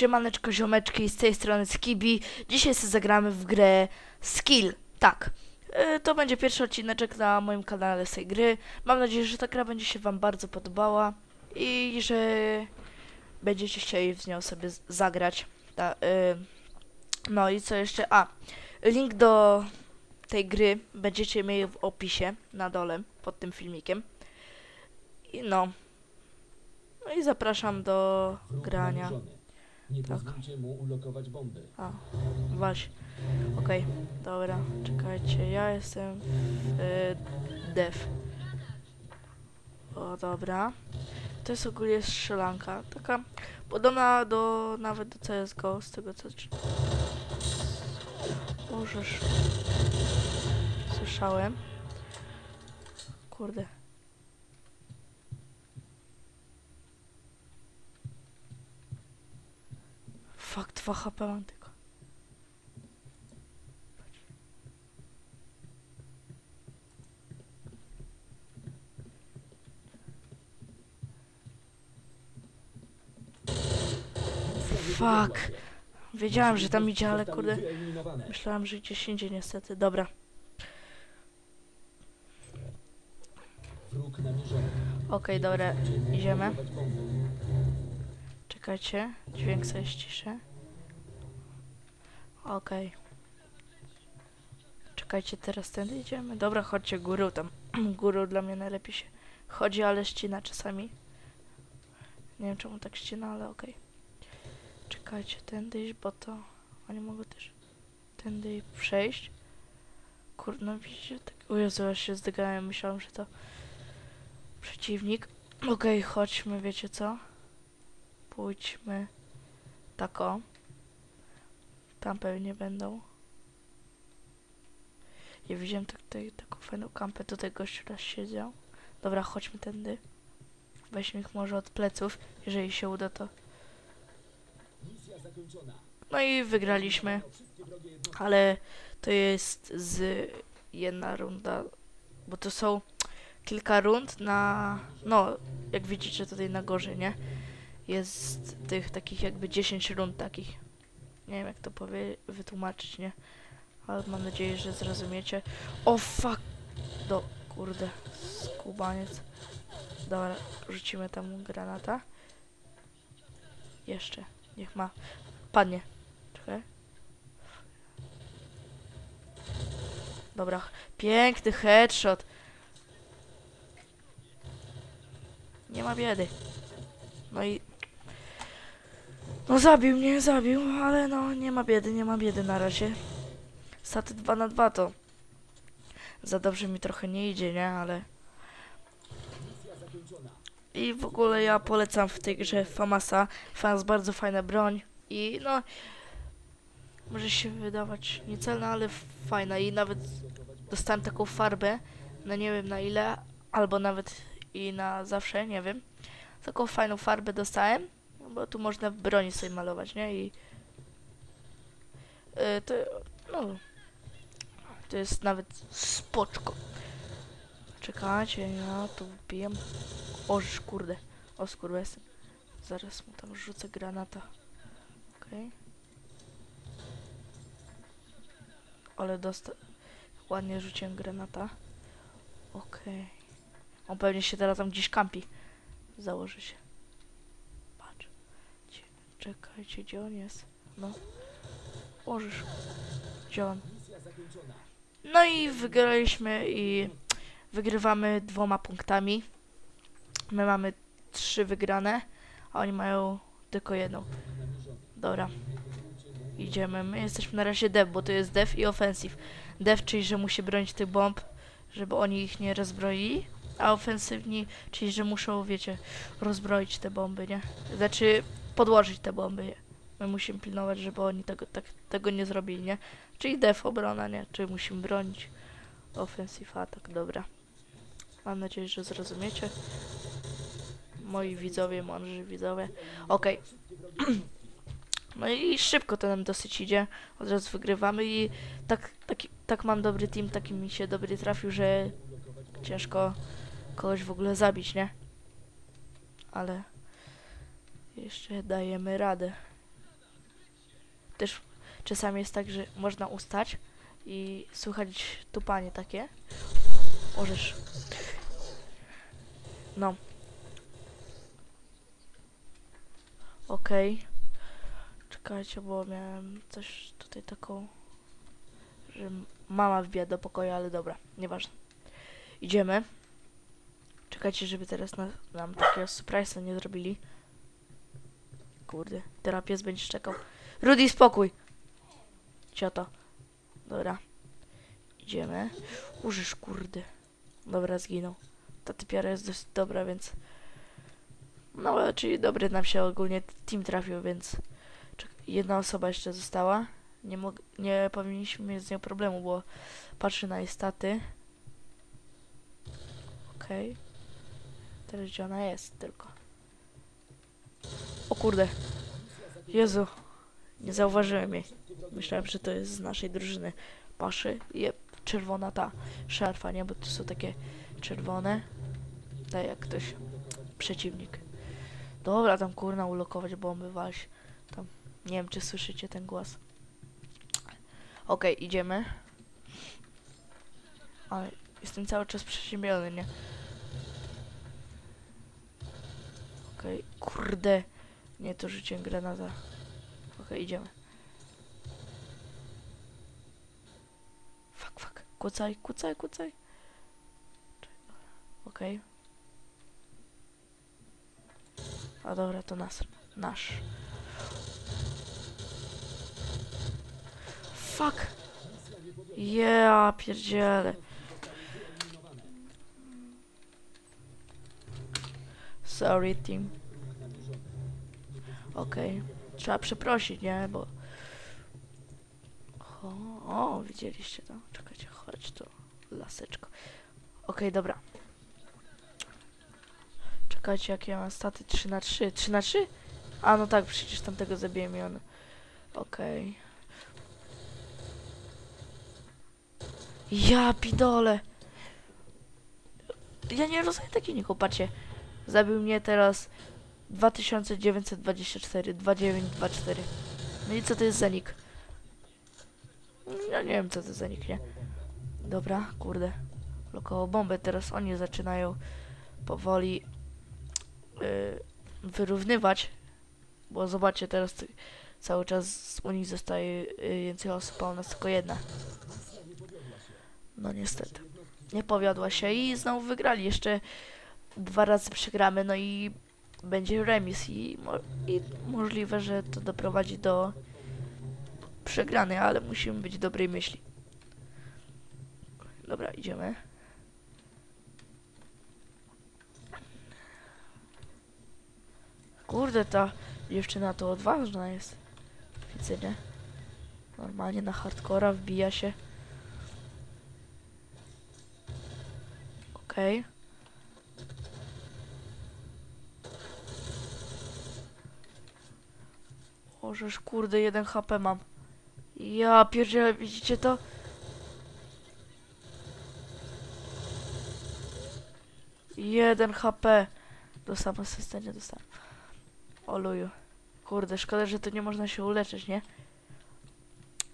Siemaneczko ziomeczki, z tej strony Skibi. Dzisiaj sobie zagramy w grę Skill. Tak, y, to będzie pierwszy odcineczek na moim kanale z tej gry. Mam nadzieję, że ta gra będzie się wam bardzo podobała i że będziecie chcieli w nią sobie zagrać. Ta, y, no i co jeszcze? A, link do tej gry będziecie mieli w opisie na dole pod tym filmikiem. I no. No i zapraszam do grania. Nie Tak. pozwólcie mu ulokować bomby. A, właśnie. Okej, dobra, czekajcie, ja jestem w y, dev. O, dobra. To jest ogólnie strzelanka, taka podobna do, nawet do CSGO, z tego co... Możesz... Słyszałem. Kurde. Fakt, 2 HP mam tylko. Fuck. Wiedziałem, że tam idzie, ale kurde. Myślałem, że gdzieś indziej niestety. Dobra. Okej, Nie dobra. idziemy. Czekajcie. Dźwięk sobie ściszę. Okej. Czekajcie, teraz tędy idziemy. Dobra, chodźcie górą tam. górą dla mnie najlepiej się chodzi, ale ścina czasami. Nie wiem czemu tak ścina, ale okej. Czekajcie, tędy iść, bo to... Oni mogą też tędy przejść. Kurde, widzicie? Tak... O Jezu, ja się zdygałem, myślałem, że to przeciwnik. Okej, chodźmy, wiecie co? Pójdźmy tako. Tam pewnie będą. Ja widziałem tak, tutaj taką fajną kampę. Tutaj gościu raz siedział. Dobra, chodźmy tędy. Weźmy ich może od pleców. Jeżeli się uda, to... No i wygraliśmy. Ale to jest z jedna runda. Bo to są kilka rund na... No, jak widzicie tutaj na górze, nie? Jest tych takich jakby 10 rund takich. Nie wiem jak to powie, wytłumaczyć, nie? Ale mam nadzieję, że zrozumiecie. O fuck! Do... Kurde, skubaniec. Dobra, rzucimy tam granata. Jeszcze, niech ma. Padnie. Czekaj. Dobra, piękny headshot. Nie ma biedy. No i... No zabił mnie, zabił, ale no nie ma biedy, nie ma biedy na razie. Staty 2 na 2 to... Za dobrze mi trochę nie idzie, nie? Ale... I w ogóle ja polecam w tej grze Famasa. Famas bardzo fajna broń i no... Może się wydawać niecelna, ale fajna i nawet dostałem taką farbę, no nie wiem na ile, albo nawet i na zawsze, nie wiem. Taką fajną farbę dostałem, bo tu można broni sobie malować, nie? I y, to, no, to jest nawet spoczko. Czekajcie, ja tu wbijam. Oż, kurde, o skurwesem. Zaraz mu tam rzucę granata. Okej. Ale dosta... Ładnie rzuciłem granata. Okej. On pewnie się teraz tam gdzieś kampi. Założy się. Czekajcie, gdzie on jest? No. Możesz. Gdzie on? No i wygraliśmy i wygrywamy dwoma punktami. My mamy trzy wygrane, a oni mają tylko jedną. Dobra, idziemy. My jesteśmy na razie dev, bo to jest dev i offensive. Dev, czyli że musi bronić tych bomb, żeby oni ich nie rozbroili, a ofensywni, czyli że muszą, wiecie, rozbroić te bomby, nie? Znaczy podłożyć te bomby. My musimy pilnować, żeby oni tego, tak, tego nie zrobili, nie? Czyli dev obrona, nie? Czyli musimy bronić. Offensive atak, dobra. Mam nadzieję, że zrozumiecie. Moi widzowie, mądrzy widzowie. Okej. No i szybko to nam dosyć idzie. Od razu wygrywamy i tak, taki, tak mam dobry team, taki mi się dobry trafił, że ciężko kogoś w ogóle zabić, nie? Ale jeszcze dajemy radę. też czasami jest tak, że można ustać i słychać tupanie takie. Możesz. No. Okej. Czekajcie, bo miałem coś tutaj taką, że mama wbija do pokoju, ale dobra, nieważne. Idziemy. Czekajcie, żeby teraz na, nam takiego surprise'a nie zrobili. Kurde, teraz pies będzie czekał. Rudy, spokój! Cioto. Dobra. Idziemy. Użysz, kurde. Dobra, zginął. Ta typiara jest dość dobra, więc... No, czyli dobry nam się ogólnie team trafił, więc... Jedna osoba jeszcze została. Nie, nie powinniśmy mieć z nią problemu, bo patrzy na jej staty. Okej. Teraz gdzie ona jest tylko. O kurde. Jezu. Nie zauważyłem jej. Myślałem, że to jest z naszej drużyny. Paszy. Je, czerwona ta szarfa, nie? Bo to są takie czerwone. Tak jak ktoś. Przeciwnik. Dobra, tam kurna ulokować bomby, walś. Tam. Nie wiem, czy słyszycie ten głos. Okej, idziemy. Ale jestem cały czas przeziębiony, nie? Okej, kurde. Nie, to rzuciłem granata. Okej, idziemy. Fuck, fuck. Kucaj, kucaj, kucaj. Okej. A dobra, to nas. Nasz. Fuck. Yeah, pierdziele. Sorry, team. Okej. Trzeba przeprosić, nie? Bo... O, o, widzieliście to? Czekajcie, chodź tu, laseczko. Okej, dobra. Czekajcie, jakie ja mam staty? 3 na 3 3 na 3 A, no tak, przecież tamtego zabiłem i on... Okej. Ja pidole! Ja nie rozumiem nie patrzcie. Zabił mnie teraz 2924, 2924. No i co to jest za nick? Ja nie wiem co to za nick, nie? Dobra, kurde. Lokowo bombę, teraz oni zaczynają powoli yy, wyrównywać. Bo zobaczcie, teraz cały czas z Unii zostaje yy, więcej osób, a u nas tylko jedna. No niestety. Nie powiodła się i znowu wygrali. Jeszcze dwa razy przegramy, no i będzie remis i, mo i możliwe, że to doprowadzi do przegranej, ale musimy być dobrej myśli. Dobra, idziemy. Kurde, ta dziewczyna to odważna jest. Widzę, nie? Normalnie na hardcora wbija się. Okej. Ożeż kurde, jeden HP mam. Ja pierdzielę, widzicie to? Jeden HP. Dostałem asystę, nie dostałem. Oluju. Kurde, szkoda, że to nie można się uleczyć, nie?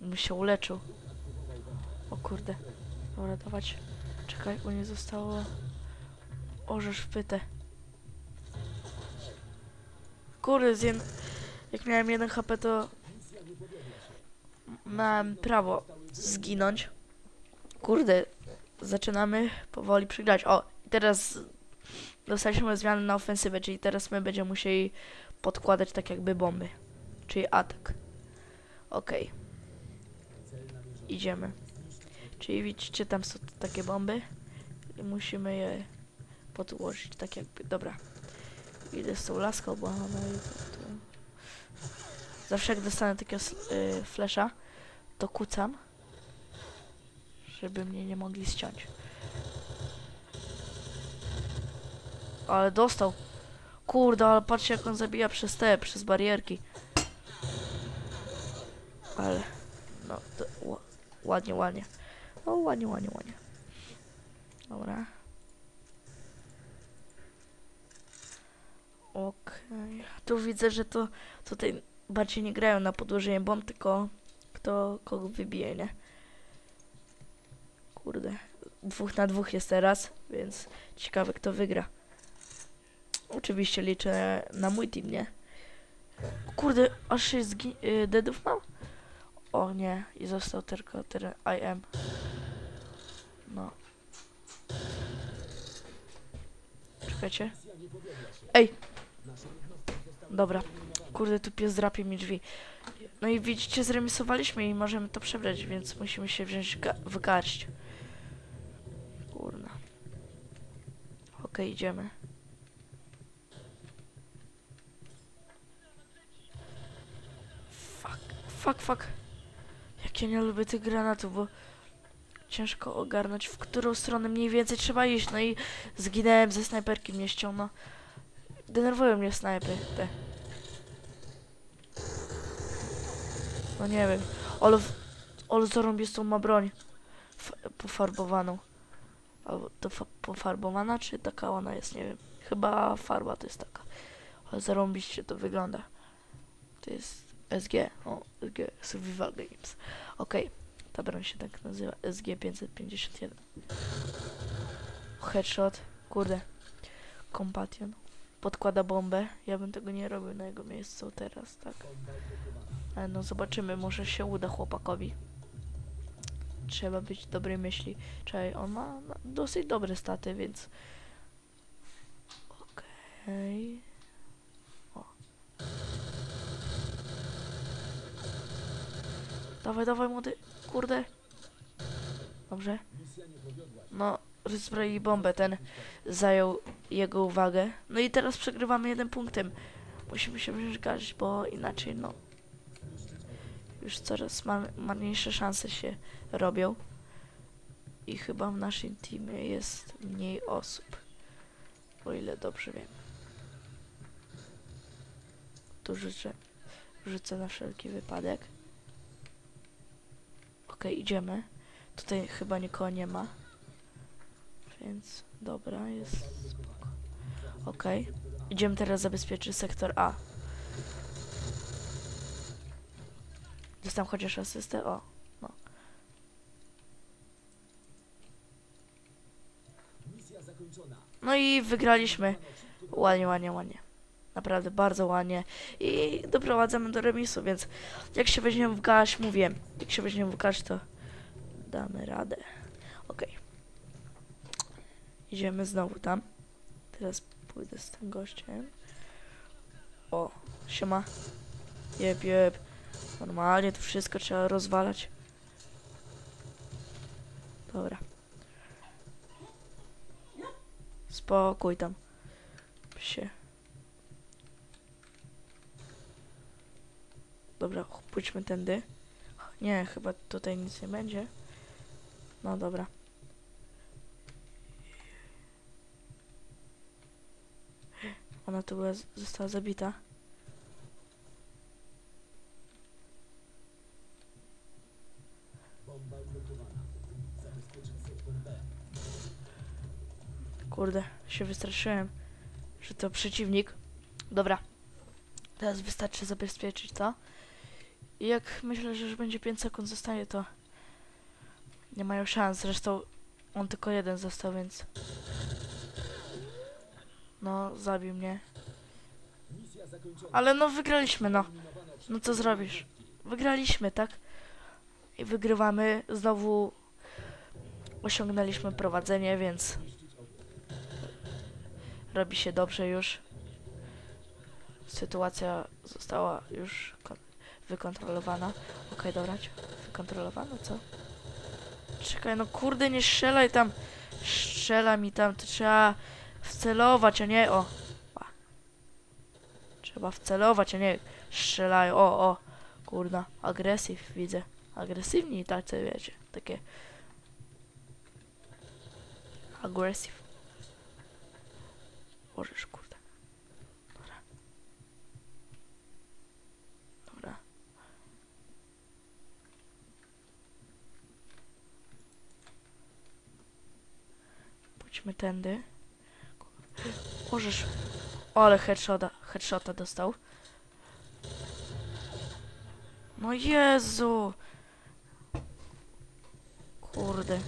Bym się uleczył. O kurde. Dobra, dawać. Czekaj, bo nie zostało... Orzesz wpytę. Kurde, z jed... jak miałem jeden HP, to... Miałem prawo zginąć. Kurde, zaczynamy powoli przegrać. O, teraz dostaliśmy zmianę na ofensywę, czyli teraz my będziemy musieli podkładać tak jakby bomby. Czyli atak. Okej. Idziemy. Czyli widzicie, tam są takie bomby. I musimy je podłożyć tak jakby. Dobra. Idę z tą laską, bo ona. Zawsze jak dostanę takiego s- y, flesza, to kucam, żeby mnie nie mogli ściąć. Ale dostał. Kurde, ale patrzcie jak on zabija przez te, przez barierki. Ale, no, to ła- ładnie, ładnie. No, ładnie, ładnie, ładnie. Dobra. Okej. Tu widzę, że to tutaj bardziej nie grają na podłożenie bomb, tylko kto kogo wybije, nie? Kurde. Dwóch na dwóch jest teraz, więc ciekawe kto wygra. Oczywiście liczę na mój team, nie? Kurde, aż się zgi- y, deadów mam? O nie, i został tylko ten I am. No. Czekajcie. Ej! Dobra. Kurde, tu pies drapie mi drzwi. No i widzicie, zremisowaliśmy i możemy to przebrać, więc musimy się wziąć w garść. Kurna. Okej, idziemy. Fuck, fuck, fuck. Jak ja nie lubię tych granatów, bo ciężko ogarnąć, w którą stronę mniej więcej trzeba iść. No i zginąłem ze snajperki, mnie ściągną. Denerwują mnie snajpy te. No nie wiem. W- ale zarąbistą ma broń. F pofarbowaną. Albo to fa pofarbowana, czy taka ona jest, nie wiem. Chyba farba to jest taka. Ale zarąbiście to wygląda. To jest SG. O, SG. Survival Games. Okej. Ta broń się tak nazywa. SG-551. Headshot. Kurde. Companion. Podkłada bombę. Ja bym tego nie robił na jego miejscu teraz, tak? Ale no zobaczymy, może się uda chłopakowi. Trzeba być dobrej myśli. Czekaj, on ma dosyć dobre staty, więc... Okej... O. Dawaj, dawaj, młody. Kurde. Dobrze. No, rozbroi bombę, ten zajął jego uwagę. No i teraz przegrywamy jeden punktem. Musimy się garść, bo inaczej, no, już coraz ma marniejsze szanse się robią. I chyba w naszym teamie jest mniej osób. O ile dobrze wiem. Tu życzę, rzucę na wszelki wypadek. Okej, idziemy. Tutaj chyba nikogo nie ma. Więc dobra, jest. Okej. Idziemy teraz zabezpieczyć sektor A. Dostałem chociaż asystę? O, zakończona. no i wygraliśmy. Ładnie, ładnie, ładnie. Naprawdę bardzo ładnie. I doprowadzamy do remisu, więc jak się weźmiemy w garść, mówię, jak się weźmiemy w garść, to damy radę. Okej. Idziemy znowu tam. Teraz pójdę z tym gościem. O, siema. Jeb, jeb. Normalnie to wszystko trzeba rozwalać. Dobra. Spokój tam. Się. Dobra, pójdźmy tędy. Nie, chyba tutaj nic nie będzie. No dobra. Ona tu była, została zabita. Bomba odblokowana. Zabezpieczyć sektor B. Kurde, się wystraszyłem, że to przeciwnik. Dobra. Teraz wystarczy zabezpieczyć to. I jak myślę, że już będzie 5 sekund zostanie, to nie mają szans. Zresztą on tylko jeden został, więc... No, zabił mnie. Ale no, wygraliśmy, no. No co zrobisz? Wygraliśmy, tak? I wygrywamy. Znowu osiągnęliśmy prowadzenie, więc robi się dobrze już. Sytuacja została już kon- wykontrolowana. Okej, dobra, wykontrolowana, co? Czekaj, no kurde, nie strzelaj tam. Strzela mi tam, to trzeba wcelować, a nie, o. Trzeba wcelować, a nie strzelają. O, o, kurna, agresyw widzę. Agresywni tacy, wiecie, takie. Agresyw. Możesz, kurde. Dobra. Dobra. Pójdźmy tędy. Możesz. Ale headshota, headshota dostał. No Jezu! Kurde.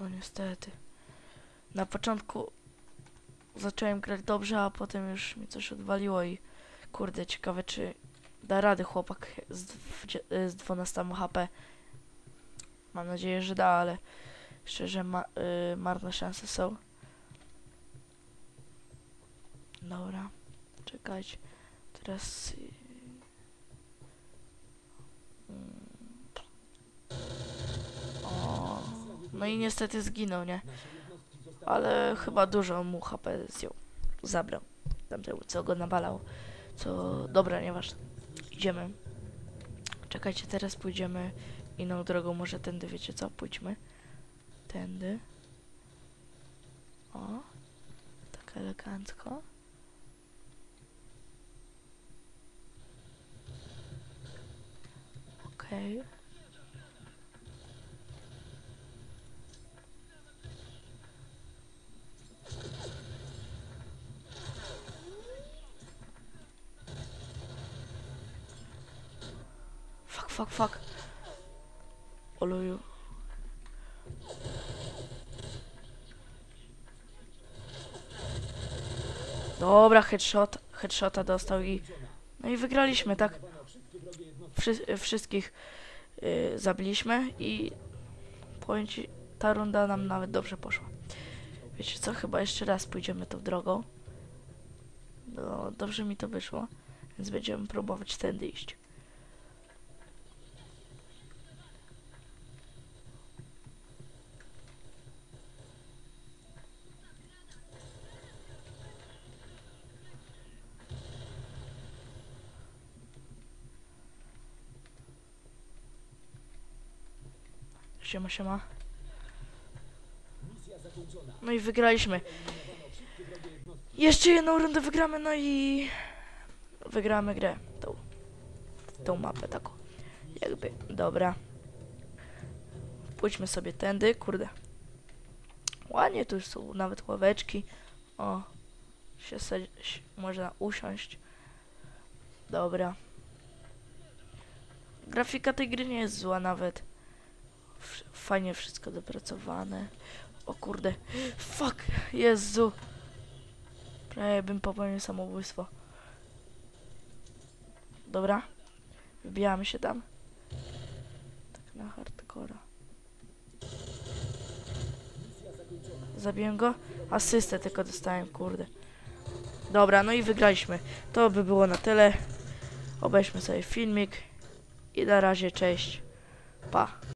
No niestety. Na początku zacząłem grać dobrze, a potem już mi coś odwaliło i kurde, ciekawe czy da rady chłopak z, dwudzie- z 12 HP. Mam nadzieję, że da, ale szczerze ma, y, marne szanse są. Dobra, czekać. Teraz. y, mm. O, no i niestety zginął, nie? Ale chyba dużo mu HP zjął. Zabrał. Tamtemu, co go nawalał. Co. Dobra, nieważne. Idziemy. Czekajcie, teraz pójdziemy inną drogą. Może tędy, wiecie co? Pójdźmy. Tędy. O. Tak elegancko. Okej. Fuck, fuck, fuck. Oluju. Dobra, headshot, headshota dostał i... No i wygraliśmy, tak? Wszy, wszystkich y, zabiliśmy i powiem ci, ta runda nam nawet dobrze poszła. Wiecie co, chyba jeszcze raz pójdziemy tą drogą. No, dobrze mi to wyszło, więc będziemy próbować tędy iść. Siema, siema. No i wygraliśmy. Jeszcze jedną rundę wygramy, no i wygramy grę. Tą, tą mapę taką. Jakby, dobra. Pójdźmy sobie tędy, kurde. Ładnie, tu są nawet ławeczki. O, się można usiąść. Dobra. Grafika tej gry nie jest zła nawet. Fajnie wszystko dopracowane. O kurde. Fuck, Jezu. Prawie bym popełnił samobójstwo. Dobra. Wbijamy się tam. Tak na hardcora. Zabiłem go? Asystę tylko dostałem, kurde. Dobra, no i wygraliśmy. To by było na tyle. Obejrzmy sobie filmik. I na razie, cześć. Pa.